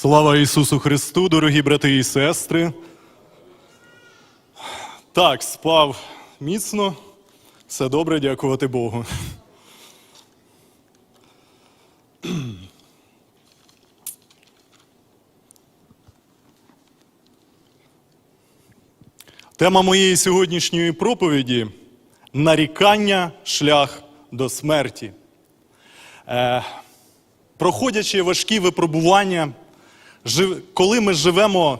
Слава Ісусу Христу, дорогі брати і сестри. Так, спав міцно. Все добре, дякувати Богу. Тема моєї сьогоднішньої проповіді нарікання шлях до смерті. Е, проходячи важкі випробування, коли ми живемо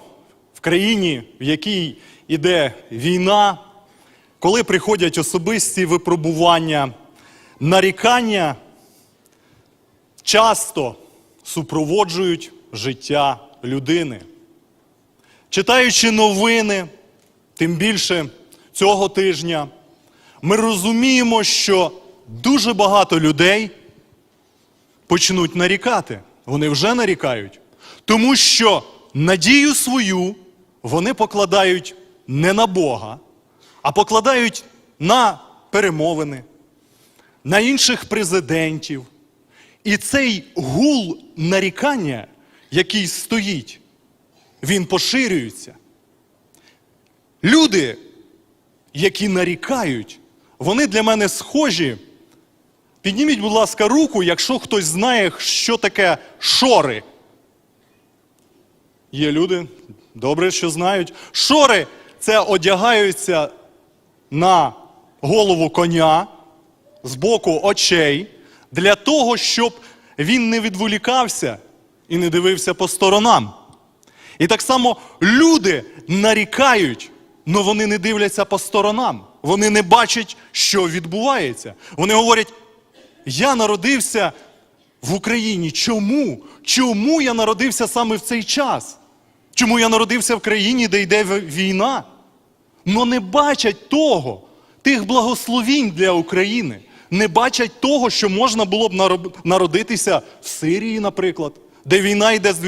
в країні, в якій іде війна, коли приходять особисті випробування, нарікання часто супроводжують життя людини. Читаючи новини, тим більше цього тижня, ми розуміємо, що дуже багато людей почнуть нарікати. Вони вже нарікають. Тому що надію свою вони покладають не на Бога, а покладають на перемовини, на інших президентів. І цей гул нарікання, який стоїть, він поширюється. Люди, які нарікають, вони для мене схожі. Підніміть, будь ласка, руку, якщо хтось знає, що таке шори. Є люди, добре, що знають. Шори це одягаються на голову коня з боку очей для того, щоб він не відволікався і не дивився по сторонам. І так само люди нарікають, але вони не дивляться по сторонам. Вони не бачать, що відбувається. Вони говорять: я народився в Україні. Чому? Чому я народився саме в цей час? Чому я народився в країні, де йде війна? Но не бачать того, тих благословінь для України. Не бачать того, що можна було б народитися в Сирії, наприклад, де війна йде з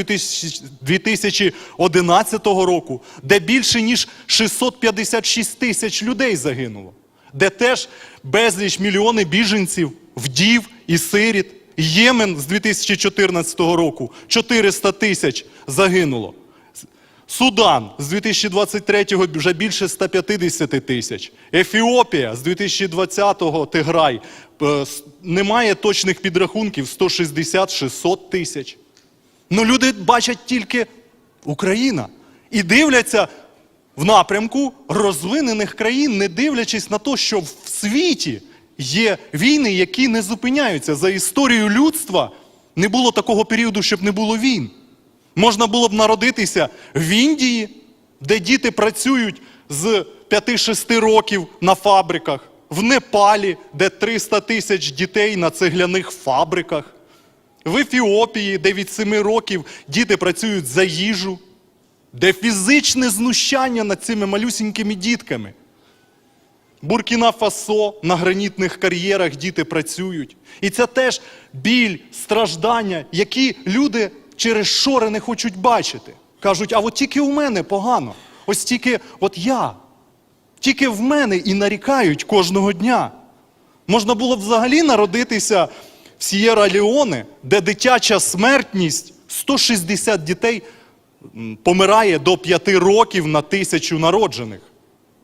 2011 року, де більше ніж 656 тисяч людей загинуло, де теж безліч мільйони біженців, вдів і сиріт. Ємен з 2014 року 400 тисяч загинуло. Судан з 2023-го вже більше 150 тисяч. Ефіопія з 2020-го Тиграй е, немає точних підрахунків 160-600 тисяч. Ну люди бачать тільки Україна і дивляться в напрямку розвинених країн, не дивлячись на те, що в світі є війни, які не зупиняються. За історію людства не було такого періоду, щоб не було війн. Можна було б народитися в Індії, де діти працюють з 5-6 років на фабриках, в Непалі, де 300 тисяч дітей на цегляних фабриках, в Ефіопії, де від 7 років діти працюють за їжу, де фізичне знущання над цими малюсінькими дітками. Буркіна Фасо на гранітних кар'єрах діти працюють. І це теж біль, страждання, які люди через шори не хочуть бачити. Кажуть, а от тільки у мене погано. Ось тільки от я. Тільки в мене і нарікають кожного дня. Можна було б взагалі народитися в Сієра Леоне, де дитяча смертність 160 дітей помирає до 5 років на тисячу народжених.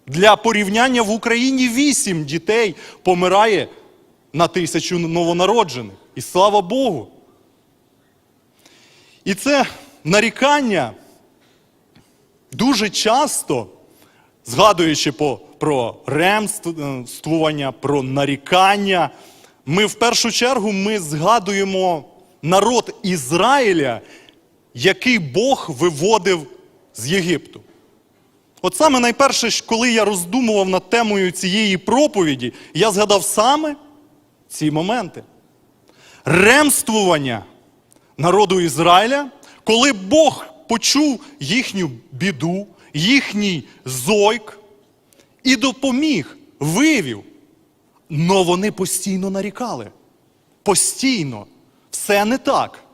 Для порівняння в Україні 8 дітей помирає на тисячу новонароджених. І слава Богу. І це нарікання дуже часто, згадуючи по, про ремствування, про нарікання, ми в першу чергу ми згадуємо народ Ізраїля, який Бог виводив з Єгипту. От саме найперше, коли я роздумував над темою цієї проповіді, я згадав саме ці моменти. Ремствування народу Ізраїля, коли Бог почув їхню біду, їхній зойк і допоміг, вивів. Но вони постійно нарікали. Постійно. Все не так.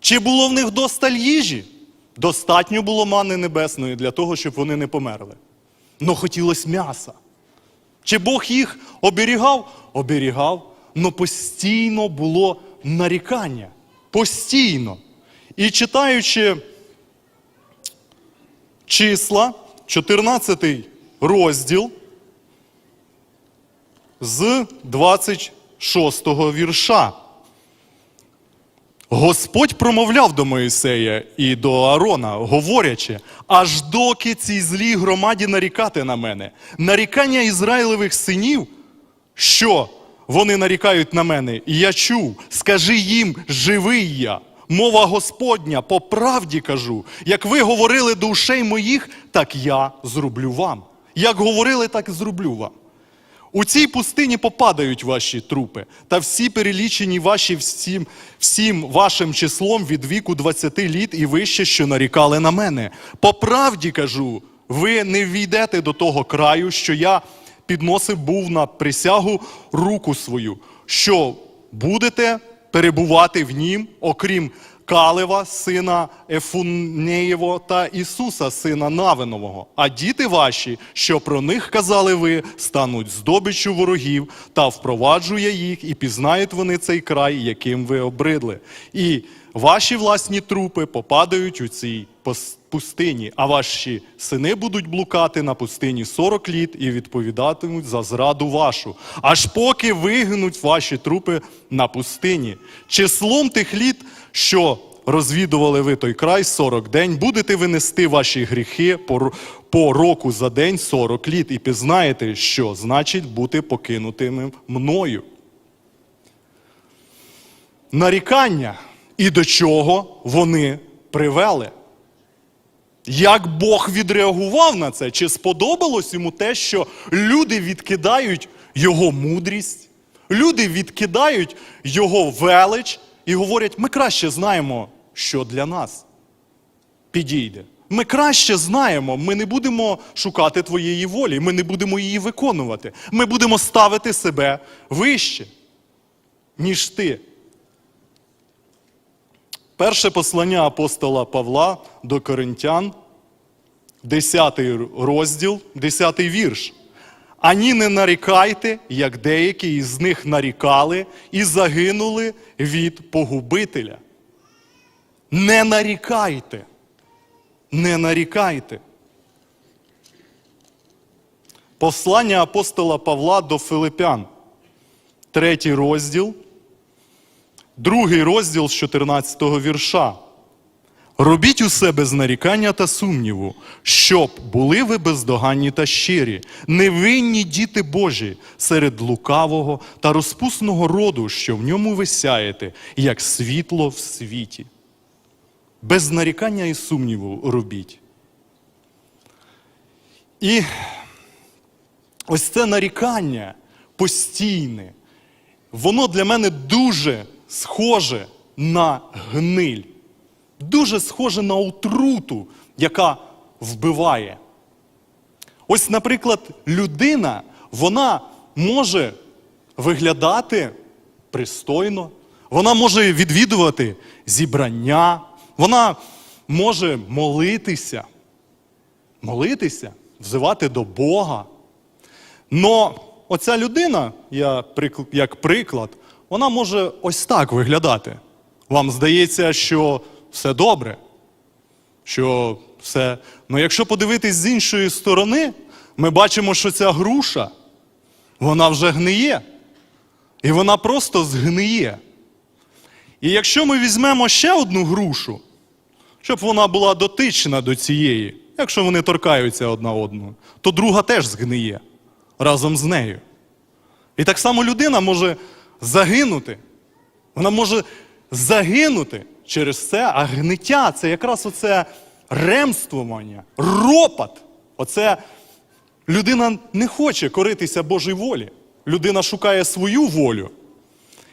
Чи було в них досталь їжі? Достатньо було мани небесної для того, щоб вони не померли. Но хотілося м'яса. Чи Бог їх оберігав? Оберігав, но постійно було нарікання. Постійно. І читаючи числа, 14 розділ з 26 вірша. Господь промовляв до Моїсея і до Аарона, говорячи, аж доки цій злій громаді нарікати на мене. Нарікання Ізраїлевих синів, що вони нарікають на мене, і я чув, скажи їм, живий я. Мова Господня, по правді кажу, як ви говорили до ушей моїх, так я зроблю вам. Як говорили, так і зроблю вам. У цій пустині попадають ваші трупи, та всі перелічені ваші всім, всім вашим числом від віку 20 літ і вище, що нарікали на мене. По правді кажу, ви не війдете до того краю, що я підносив був на присягу руку свою, що будете перебувати в нім, окрім Калева, сина Ефунеєво та Ісуса, сина Навинового. А діти ваші, що про них казали ви, стануть здобиччю ворогів, та впроваджу я їх, і пізнають вони цей край, яким ви обридли. І ваші власні трупи попадають у цій пустині, а ваші сини будуть блукати на пустині 40 літ і відповідатимуть за зраду вашу, аж поки вигинуть ваші трупи на пустині. Числом тих літ, що розвідували ви той край 40 день, будете винести ваші гріхи по, року за день 40 літ, і пізнаєте, що значить бути покинутими мною. Нарікання і до чого вони привели. Як Бог відреагував на це? Чи сподобалось йому те, що люди відкидають його мудрість, люди відкидають його велич і говорять: ми краще знаємо, що для нас підійде. Ми краще знаємо, ми не будемо шукати твоєї волі, ми не будемо її виконувати. Ми будемо ставити себе вище, ніж ти. Перше послання апостола Павла до Коринтян, 10 розділ, 10 вірш. Ані не нарікайте, як деякі із них нарікали і загинули від погубителя. Не нарікайте. Не нарікайте. Послання апостола Павла до Филипян, третій розділ, другий розділ з 14 вірша. Робіть усе без нарікання та сумніву, щоб були ви бездоганні та щирі, невинні діти Божі серед лукавого та розпусного роду, що в ньому ви сяєте, як світло в світі. Без нарікання і сумніву робіть. І ось це нарікання постійне, воно для мене дуже схоже на гниль, дуже схоже на отруту, яка вбиває. Ось, наприклад, людина, вона може виглядати пристойно, вона може відвідувати зібрання, вона може молитися, молитися, взивати до Бога. Но оця людина, я як приклад, вона може ось так виглядати. Вам здається, що все добре, що все. Ну якщо подивитись з іншої сторони, ми бачимо, що ця груша, вона вже гниє. І вона просто згниє. І якщо ми візьмемо ще одну грушу, щоб вона була дотична до цієї, якщо вони торкаються одна одного, то друга теж згниє разом з нею. І так само людина може загинути. Вона може загинути через це, а гниття це якраз оце ремствування, ропот. Оце людина не хоче коритися Божій волі. Людина шукає свою волю.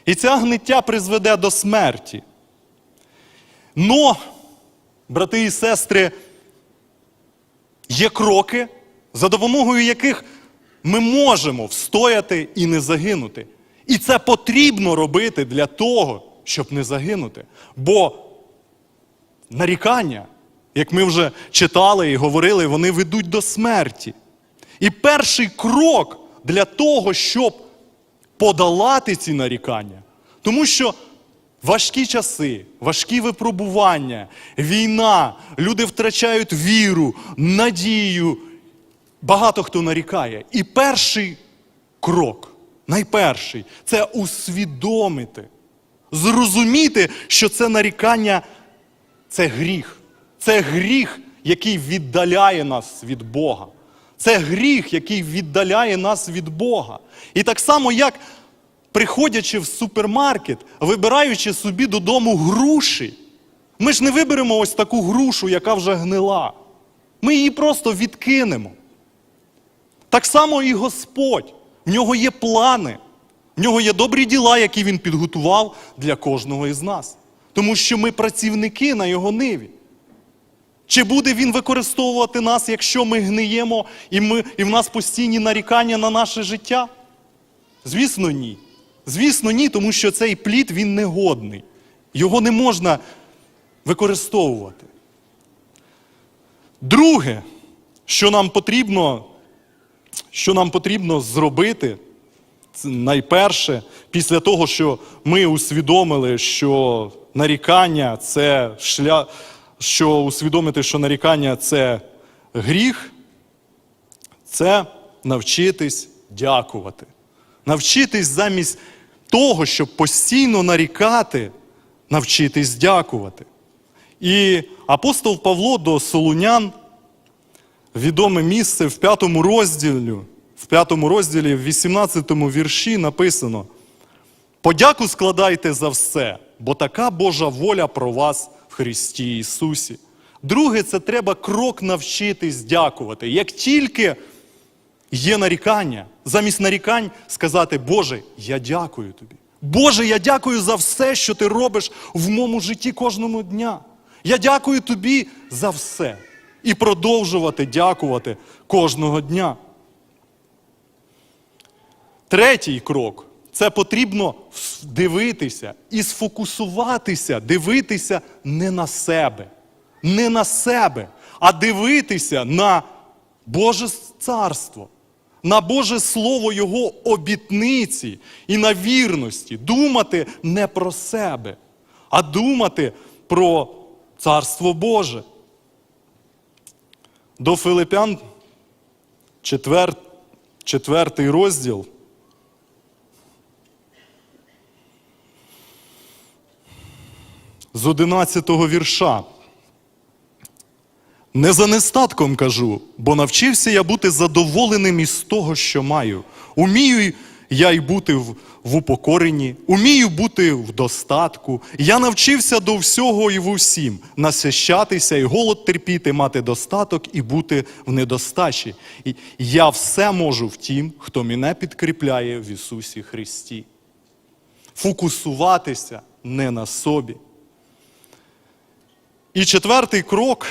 І це гниття призведе до смерті. Но, брати і сестри, є кроки, за допомогою яких ми можемо встояти і не загинути. І це потрібно робити для того, щоб не загинути. Бо нарікання, як ми вже читали і говорили, вони ведуть до смерті. І перший крок для того, щоб подолати ці нарікання, тому що важкі часи, важкі випробування, війна, люди втрачають віру, надію. Багато хто нарікає. І перший крок, найперший, це усвідомити, зрозуміти, що це нарікання це гріх. Це гріх, який віддаляє нас від Бога. Це гріх, який віддаляє нас від Бога. І так само, як приходячи в супермаркет, вибираючи собі додому груші, ми ж не виберемо ось таку грушу, яка вже гнила. Ми її просто відкинемо. Так само і Господь. В нього є плани, в нього є добрі діла, які він підготував для кожного із нас. Тому що ми працівники на його ниві. Чи буде він використовувати нас, якщо ми гниємо і, ми, і в нас постійні нарікання на наше життя? Звісно, ні. Звісно, ні, тому що цей плід він негодний. Його не можна використовувати. Друге, що нам потрібно, що нам потрібно зробити, найперше, після того, що ми усвідомили, що нарікання це шлях, що усвідомити, що нарікання це гріх, це навчитись дякувати. Навчитись замість того, щоб постійно нарікати, навчитись дякувати. І апостол Павло до Солунян, відоме місце в п'ятому розділі, в п'ятому розділі, в 18 вірші написано: Подяку складайте за все, бо така Божа воля про вас в Христі Ісусі. Друге, це треба крок навчитись дякувати. Як тільки є нарікання, замість нарікань сказати, Боже, я дякую тобі. Боже, я дякую за все, що ти робиш в моєму житті кожного дня. Я дякую тобі за все. І продовжувати дякувати кожного дня. Третій крок це потрібно дивитися і сфокусуватися, дивитися не на себе, не на себе, а дивитися на Боже царство, на Боже Слово Його обітниці і на вірності. Думати не про себе, а думати про Царство Боже. До Филипян, четвер, четвертий розділ. З одинадцятого вірша. Не за нестатком кажу, бо навчився я бути задоволеним із того, що маю. Умію я й бути в, в упокоренні, умію бути в достатку. Я навчився до всього і в усім насищатися, і голод терпіти, мати достаток і бути в недостачі. І я все можу в тім, хто мене підкріпляє в Ісусі Христі. Фокусуватися не на собі. І четвертий крок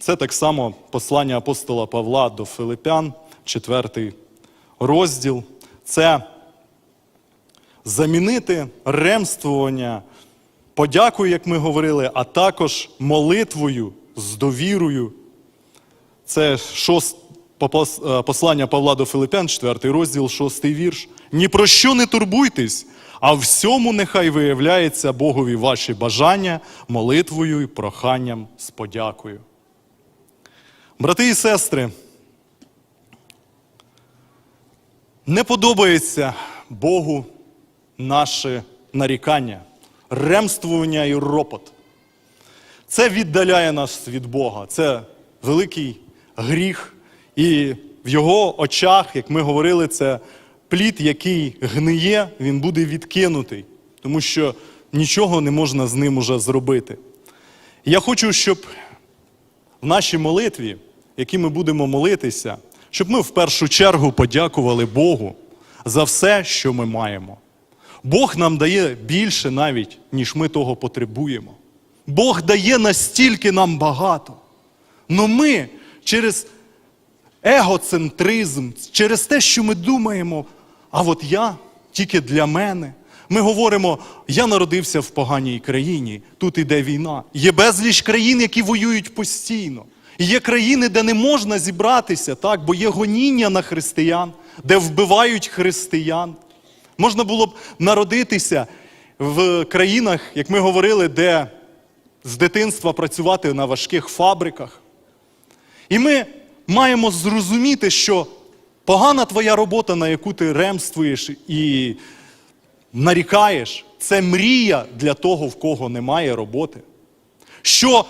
це так само послання апостола Павла до Филипян, четвертий розділ. Це замінити ремствування, подякою, як ми говорили, а також молитвою з довірою. Це шост, е, послання Павла до Филипян, четвертий розділ, шостий вірш. Ні про що не турбуйтесь, а всьому нехай виявляється Богові ваші бажання молитвою і проханням з подякою. Брати і сестри, не подобається Богу наше нарікання, ремствування і ропот. Це віддаляє нас від Бога. Це великий гріх. І в його очах, як ми говорили, це плід, який гниє, він буде відкинутий, тому що нічого не можна з ним уже зробити. Я хочу, щоб в нашій молитві, які ми будемо молитися, щоб ми в першу чергу подякували Богу за все, що ми маємо. Бог нам дає більше навіть, ніж ми того потребуємо. Бог дає настільки нам багато. Но ми через егоцентризм, через те, що ми думаємо, а от я тільки для мене. Ми говоримо, я народився в поганій країні, тут іде війна. Є безліч країн, які воюють постійно. Є країни, де не можна зібратися, так, бо є гоніння на християн, де вбивають християн. Можна було б народитися в країнах, як ми говорили, де з дитинства працювати на важких фабриках. І ми маємо зрозуміти, що погана твоя робота, на яку ти ремствуєш і нарікаєш, це мрія для того, в кого немає роботи. Що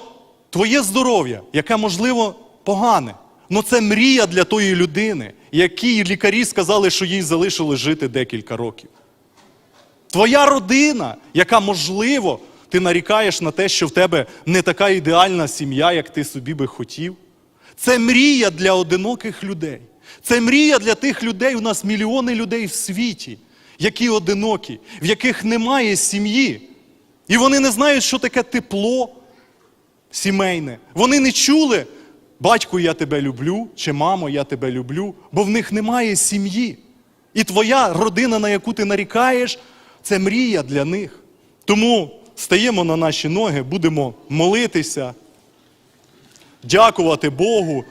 твоє здоров'я, яке, можливо, погане, але це мрія для тої людини, якій лікарі сказали, що їй залишили жити декілька років. Твоя родина, яка, можливо, ти нарікаєш на те, що в тебе не така ідеальна сім'я, як ти собі би хотів. Це мрія для одиноких людей. Це мрія для тих людей, у нас мільйони людей в світі, які одинокі, в яких немає сім'ї. І вони не знають, що таке тепло сімейне. Вони не чули, батьку, я тебе люблю, чи мамо, я тебе люблю, бо в них немає сім'ї. І твоя родина, на яку ти нарікаєш, це мрія для них. Тому стаємо на наші ноги, будемо молитися, дякувати Богу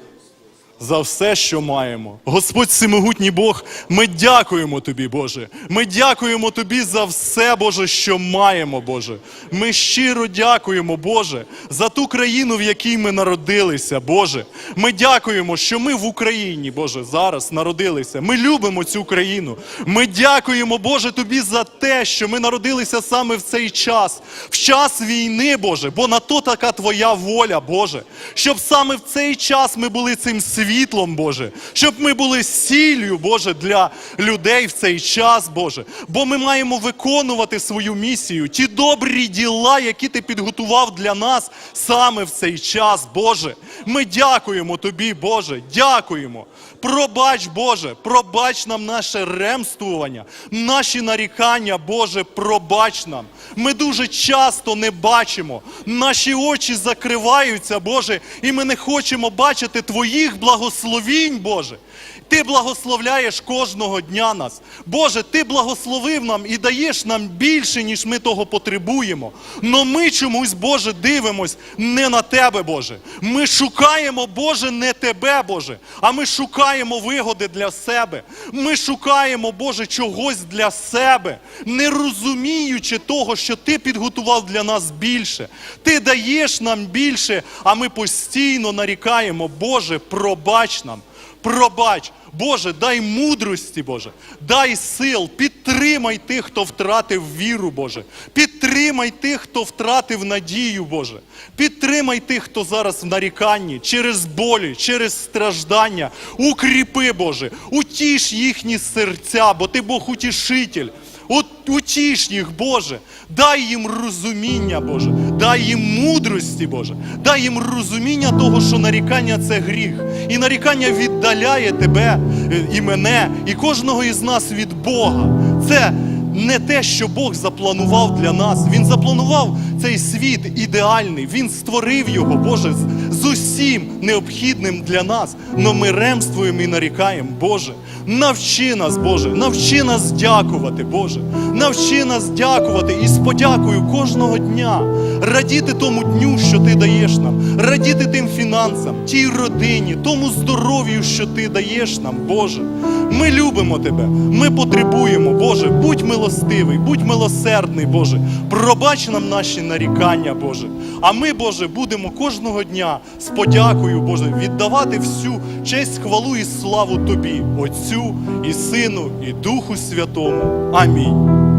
за все, що маємо. Господь всемогутній Бог, ми дякуємо Тобі, Боже. Ми дякуємо Тобі за все, Боже, що маємо, Боже. Ми щиро дякуємо, Боже, за ту країну, в якій ми народилися, Боже. Ми дякуємо, що ми в Україні, Боже, зараз народилися. Ми любимо цю країну. Ми дякуємо, Боже, Тобі за те, що ми народилися саме в цей час, в час війни, Боже, бо на то така Твоя воля, Боже, щоб саме в цей час ми були цим світлом, Боже, щоб ми були сіллю, Боже, для людей в цей час, Боже. Бо ми маємо виконувати свою місію, ті добрі діла, які Ти підготував для нас саме в цей час, Боже. Ми дякуємо Тобі, Боже, дякуємо. Пробач, Боже, пробач нам наше ремствування, наші нарікання, Боже, пробач нам. Ми дуже часто не бачимо, наші очі закриваються, Боже, і ми не хочемо бачити Твоїх благословінь, Боже. Ти благословляєш кожного дня нас. Боже, Ти благословив нам і даєш нам більше, ніж ми того потребуємо. Но ми чомусь, Боже, дивимось не на Тебе, Боже. Ми шукаємо, Боже, не Тебе, Боже, а ми шукаємо вигоди для себе. Ми шукаємо, Боже, чогось для себе, не розуміючи того, що Ти підготував для нас більше. Ти даєш нам більше, а ми постійно нарікаємо, Боже, пробач нам. Пробач, Боже, дай мудрості, Боже, дай сил, підтримай тих, хто втратив віру, Боже. Підтримай тих, хто втратив надію, Боже. Підтримай тих, хто зараз в наріканні, через болі, через страждання. Укріпи, Боже, утіш їхні серця, бо ти Бог утішитель. От утіш їх, Боже, дай їм розуміння, Боже, дай їм мудрості, Боже, дай їм розуміння того, що нарікання це гріх. І нарікання віддаляє тебе е, і мене, і кожного із нас від Бога. Це не те, що Бог запланував для нас. Він запланував цей світ ідеальний. Він створив його, Боже, з, з усім необхідним для нас. Но ми ремствуємо і нарікаємо, Боже. Навчи нас, Боже, навчи нас дякувати, Боже. Навчи нас дякувати і з подякою кожного дня радіти тому дню, що ти даєш нам, радіти тим фінансам, тій родині, тому здоров'ю, що ти даєш нам, Боже. Ми любимо тебе, ми потребуємо, Боже. Будь милостивий, будь милосердний, Боже. Пробач нам наші нарікання, Боже. А ми, Боже, будемо кожного дня з подякою, Боже, віддавати всю честь, хвалу і славу Тобі, Отцю і Сину, і Духу Святому. Амінь.